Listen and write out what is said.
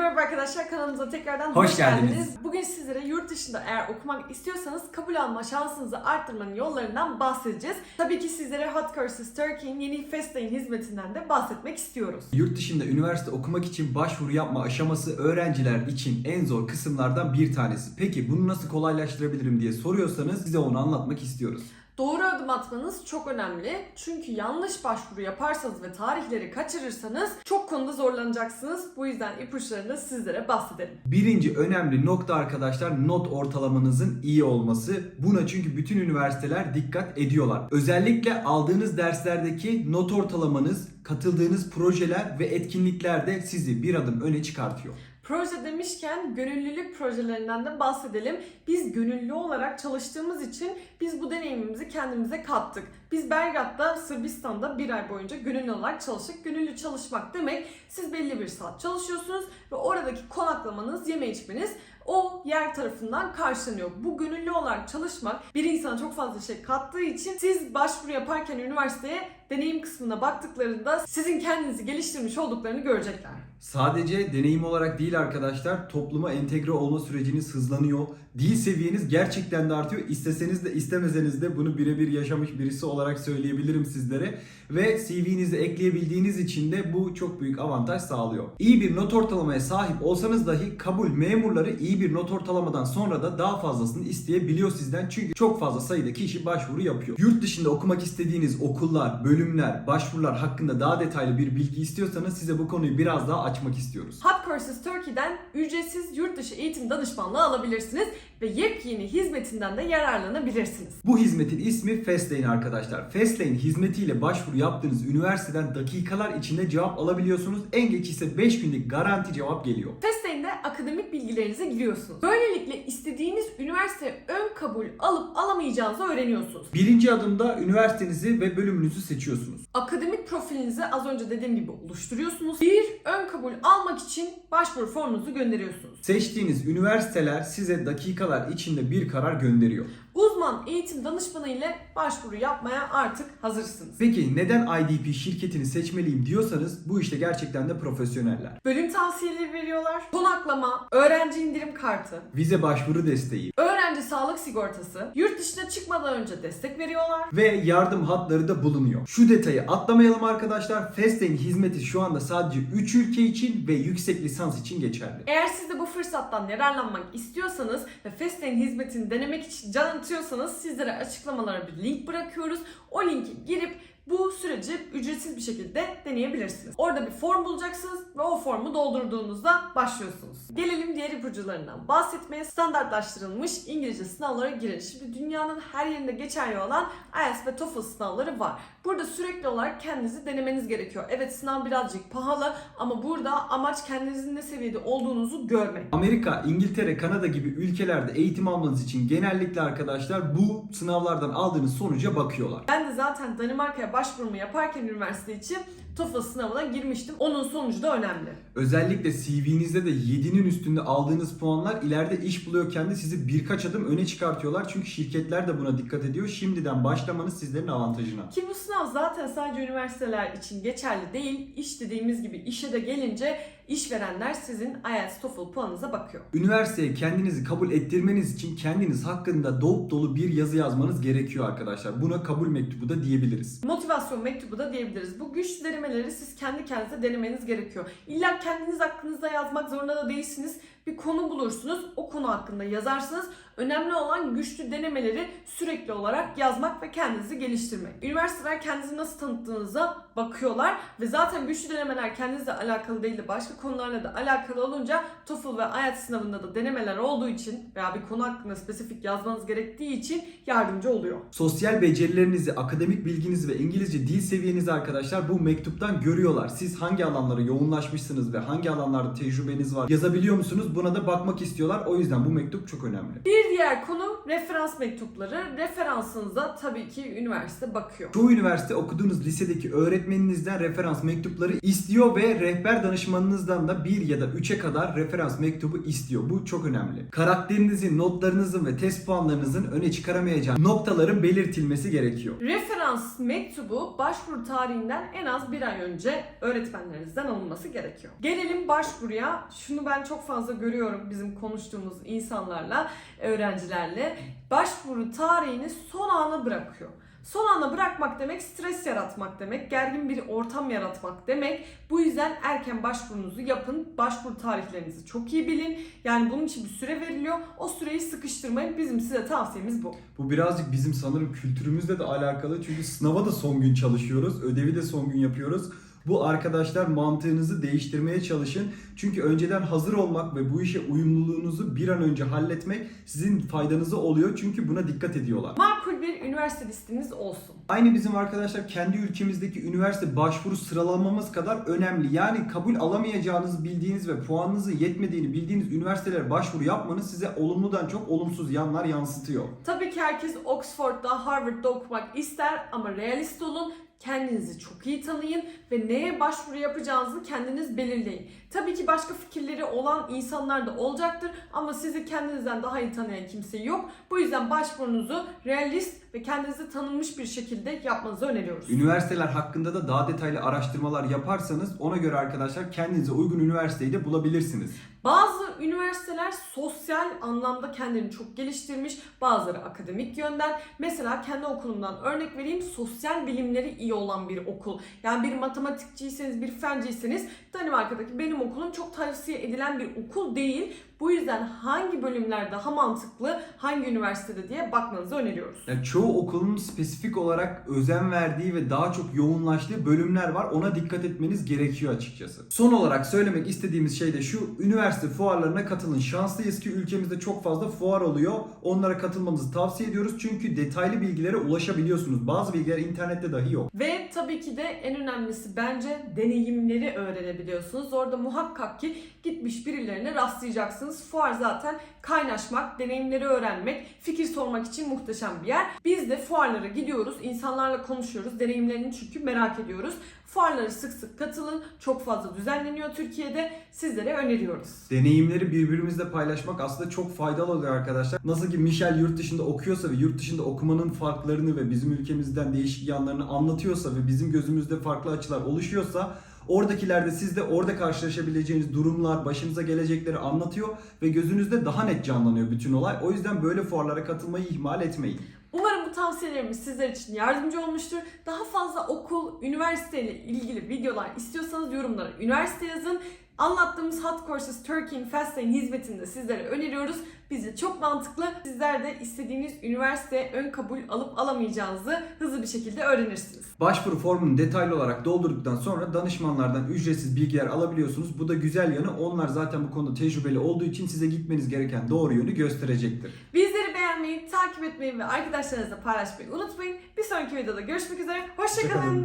merhaba arkadaşlar kanalımıza tekrardan Hoş geldiniz. Bugün sizlere yurt dışında eğer okumak istiyorsanız kabul alma şansınızı arttırmanın yollarından bahsedeceğiz. Tabii ki sizlere Hot Courses Turkey'in yeni Fastlane hizmetinden de bahsetmek istiyoruz. Yurt dışında üniversite okumak için başvuru yapma aşaması öğrenciler için en zor kısımlardan bir tanesi. Peki bunu nasıl kolaylaştırabilirim diye soruyorsanız size onu anlatmak istiyoruz. Doğru adım atmanız çok önemli. Çünkü yanlış başvuru yaparsanız ve tarihleri kaçırırsanız çok konuda zorlanacaksınız. Bu yüzden ipuçlarını sizlere bahsedelim. Birinci önemli nokta arkadaşlar not ortalamanızın iyi olması. Buna çünkü bütün üniversiteler dikkat ediyorlar. Özellikle aldığınız derslerdeki not ortalamanız, katıldığınız projeler ve etkinlikler de sizi bir adım öne çıkartıyor. Proje demişken gönüllülük projelerinden de bahsedelim. Biz gönüllü olarak çalıştığımız için biz bu deneyimimizi kendimize kattık. Biz Belgrad'da, Sırbistan'da bir ay boyunca gönüllü olarak çalıştık. Gönüllü çalışmak demek siz belli bir saat çalışıyorsunuz ve oradaki konaklamanız, yeme içmeniz o yer tarafından karşılanıyor. Bu gönüllü olarak çalışmak bir insana çok fazla şey kattığı için siz başvuru yaparken üniversiteye deneyim kısmına baktıklarında sizin kendinizi geliştirmiş olduklarını görecekler. Sadece deneyim olarak değil arkadaşlar topluma entegre olma süreciniz hızlanıyor. Dil seviyeniz gerçekten de artıyor. İsteseniz de istemeseniz de bunu birebir yaşamış birisi olarak söyleyebilirim sizlere. Ve CV'nize ekleyebildiğiniz için de bu çok büyük avantaj sağlıyor. İyi bir not ortalamaya sahip olsanız dahi kabul memurları iyi bir not ortalamadan sonra da daha fazlasını isteyebiliyor sizden. Çünkü çok fazla sayıda kişi başvuru yapıyor. Yurt dışında okumak istediğiniz okullar, bölümler, başvurular hakkında daha detaylı bir bilgi istiyorsanız size bu konuyu biraz daha açmak istiyoruz. Hot Courses Turkey'den ücretsiz yurt dışı eğitim danışmanlığı alabilirsiniz ve yepyeni hizmetinden de yararlanabilirsiniz. Bu hizmetin ismi Fastlane arkadaşlar. Fastlane hizmetiyle başvuru yaptığınız üniversiteden dakikalar içinde cevap alabiliyorsunuz. En geç ise 5 günlük garanti cevap geliyor. Fastlane'de akademik bilgilerinize giriyorsunuz. Böylelikle istediğiniz üniversiteye ön kabul alıp alamayacağınızı öğreniyorsunuz. Birinci adımda üniversitenizi ve bölümünüzü seçiyorsunuz. Akademik profilinizi az önce dediğim gibi oluşturuyorsunuz. Bir ön kabul almak için başvuru formunuzu gönderiyorsunuz. Seçtiğiniz üniversiteler size dakikalar içinde bir karar gönderiyor. Uzman eğitim danışmanı ile başvuru yapmaya artık hazırsınız. Peki neden IDP şirketini seçmeliyim diyorsanız bu işte gerçekten de profesyoneller. Bölüm tavsiyeleri veriyorlar. Konaklama, öğrenci indirim kartı, Vize başvuru desteği öğrenci sağlık sigortası, yurt dışına çıkmadan önce destek veriyorlar. ve yardım hatları da bulunuyor. Şu detayı atlamayalım arkadaşlar. Fastlane hizmeti şu anda sadece 3 ülke için ve yüksek lisans için geçerli. Eğer siz de bu fırsattan yararlanmak istiyorsanız ve Fastlane hizmetini denemek için can atıyorsanız sizlere açıklamalara bir link bırakıyoruz. O linki girip bu süreci ücretsiz bir şekilde deneyebilirsiniz. Orada bir form bulacaksınız ve o formu doldurduğunuzda başlıyorsunuz. Gelelim diğer ipucularından bahsetmeye. Standartlaştırılmış İngilizce sınavlara girin. Şimdi dünyanın her yerinde geçerli olan IELTS ve TOEFL sınavları var. Burada sürekli olarak kendinizi denemeniz gerekiyor. Evet sınav birazcık pahalı ama burada amaç kendinizin ne seviyede olduğunuzu görmek. Amerika, İngiltere, Kanada gibi ülkelerde eğitim almanız için genellikle arkadaşlar bu sınavlardan aldığınız sonuca bakıyorlar. Ben de zaten Danimarka'ya başvurumu yaparken üniversite için TOEFL sınavına girmiştim. Onun sonucu da önemli. Özellikle CV'nizde de 7'nin üstünde aldığınız puanlar ileride iş buluyorken de sizi birkaç adım öne çıkartıyorlar. Çünkü şirketler de buna dikkat ediyor. Şimdiden başlamanız sizlerin avantajına. Ki bu sınav zaten sadece üniversiteler için geçerli değil. İş dediğimiz gibi işe de gelince işverenler sizin IELTS TOEFL puanınıza bakıyor. Üniversiteye kendinizi kabul ettirmeniz için kendiniz hakkında dolup dolu bir yazı yazmanız gerekiyor arkadaşlar. Buna kabul mektubu da diyebiliriz. Motivasyon mektubu da diyebiliriz. Bu güç denemeleri siz kendi kendinize denemeniz gerekiyor. İlla kendiniz hakkınızda yazmak zorunda da değilsiniz. Bir konu bulursunuz, o konu hakkında yazarsınız. Önemli olan güçlü denemeleri sürekli olarak yazmak ve kendinizi geliştirmek. Üniversiteler kendinizi nasıl tanıttığınıza bakıyorlar ve zaten güçlü denemeler kendinizle alakalı değil de başka konularla da alakalı olunca TOEFL ve IELTS sınavında da denemeler olduğu için veya bir konu hakkında spesifik yazmanız gerektiği için yardımcı oluyor. Sosyal becerilerinizi, akademik bilginizi ve İngilizce dil seviyenizi arkadaşlar bu mektuptan görüyorlar. Siz hangi alanlara yoğunlaşmışsınız ve hangi alanlarda tecrübeniz var yazabiliyor musunuz? Buna da bakmak istiyorlar. O yüzden bu mektup çok önemli. Bir diğer konu referans mektupları. Referansınıza tabii ki üniversite bakıyor. Çoğu üniversite okuduğunuz lisedeki öğretmeninizden referans mektupları istiyor ve rehber danışmanınızdan da 1 ya da 3'e kadar referans mektubu istiyor. Bu çok önemli. Karakterinizin, notlarınızın ve test puanlarınızın öne çıkaramayacağı noktaların belirtilmesi gerekiyor. Referans referans mektubu başvuru tarihinden en az bir ay önce öğretmenlerinizden alınması gerekiyor. Gelelim başvuruya. Şunu ben çok fazla görüyorum bizim konuştuğumuz insanlarla, öğrencilerle. Başvuru tarihini son ana bırakıyor. Son ana bırakmak demek stres yaratmak demek, gergin bir ortam yaratmak demek. Bu yüzden erken başvurunuzu yapın. Başvuru tarihlerinizi çok iyi bilin. Yani bunun için bir süre veriliyor. O süreyi sıkıştırmayın. Bizim size tavsiyemiz bu. Bu birazcık bizim sanırım kültürümüzle de alakalı. Çünkü sınava da son gün çalışıyoruz. Ödevi de son gün yapıyoruz. Bu arkadaşlar mantığınızı değiştirmeye çalışın. Çünkü önceden hazır olmak ve bu işe uyumluluğunuzu bir an önce halletmek sizin faydanıza oluyor. Çünkü buna dikkat ediyorlar. Makul bir üniversite listeniz olsun. Aynı bizim arkadaşlar kendi ülkemizdeki üniversite başvuru sıralamamız kadar önemli. Yani kabul alamayacağınızı bildiğiniz ve puanınızın yetmediğini bildiğiniz üniversitelere başvuru yapmanız size olumludan çok olumsuz yanlar yansıtıyor. Tabii ki herkes Oxford'da, Harvard'da okumak ister ama realist olun. Kendinizi çok iyi tanıyın ve neye başvuru yapacağınızı kendiniz belirleyin. Tabii ki başka fikirleri olan insanlar da olacaktır ama sizi kendinizden daha iyi tanıyan kimse yok. Bu yüzden başvurunuzu realist ve kendinizi tanınmış bir şekilde yapmanızı öneriyoruz. Üniversiteler hakkında da daha detaylı araştırmalar yaparsanız ona göre arkadaşlar kendinize uygun üniversiteyi de bulabilirsiniz. Bazı üniversiteler sosyal anlamda kendini çok geliştirmiş, bazıları akademik yönden. Mesela kendi okulumdan örnek vereyim, sosyal bilimleri iyi olan bir okul. Yani bir matematikçiyseniz, bir fenciyseniz Danimarka'daki benim okulum çok tavsiye edilen bir okul değil. Bu yüzden hangi bölümler daha mantıklı, hangi üniversitede diye bakmanızı öneriyoruz. Yani çoğu okulun spesifik olarak özen verdiği ve daha çok yoğunlaştığı bölümler var. Ona dikkat etmeniz gerekiyor açıkçası. Son olarak söylemek istediğimiz şey de şu. Üniversite fuarlarına katılın. Şanslıyız ki ülkemizde çok fazla fuar oluyor. Onlara katılmanızı tavsiye ediyoruz. Çünkü detaylı bilgilere ulaşabiliyorsunuz. Bazı bilgiler internette dahi yok. Ve tabii ki de en önemlisi bence deneyimleri öğrenebiliyorsunuz. Orada muhakkak ki gitmiş birilerine rastlayacaksınız. Fuar zaten kaynaşmak, deneyimleri öğrenmek, fikir sormak için muhteşem bir yer. Biz de fuarlara gidiyoruz, insanlarla konuşuyoruz, deneyimlerini çünkü merak ediyoruz. Fuarlara sık sık katılın. Çok fazla düzenleniyor Türkiye'de. Sizlere öneriyoruz. Deneyimleri birbirimizle paylaşmak aslında çok faydalı oluyor arkadaşlar. Nasıl ki Michel yurt dışında okuyorsa ve yurt dışında okumanın farklarını ve bizim ülkemizden değişik yanlarını anlatıyorsa ve bizim gözümüzde farklı açılar oluşuyorsa Oradakiler de siz de orada karşılaşabileceğiniz durumlar, başınıza gelecekleri anlatıyor ve gözünüzde daha net canlanıyor bütün olay. O yüzden böyle fuarlara katılmayı ihmal etmeyin. Bu tavsiyelerimiz sizler için yardımcı olmuştur. Daha fazla okul, üniversite ile ilgili videolar istiyorsanız yorumlara üniversite yazın. Anlattığımız Hot Courses Turkey'in Fastlane hizmetini de sizlere öneriyoruz. Bizi çok mantıklı. Sizler de istediğiniz üniversite ön kabul alıp alamayacağınızı hızlı bir şekilde öğrenirsiniz. Başvuru formunu detaylı olarak doldurduktan sonra danışmanlardan ücretsiz bilgiler alabiliyorsunuz. Bu da güzel yanı. Onlar zaten bu konuda tecrübeli olduğu için size gitmeniz gereken doğru yönü gösterecektir. Bizleri beğenmeyi, takip etmeyi ve arkadaşlarınızla paylaşmayı unutmayın. Bir sonraki videoda görüşmek üzere. Hoşçakalın.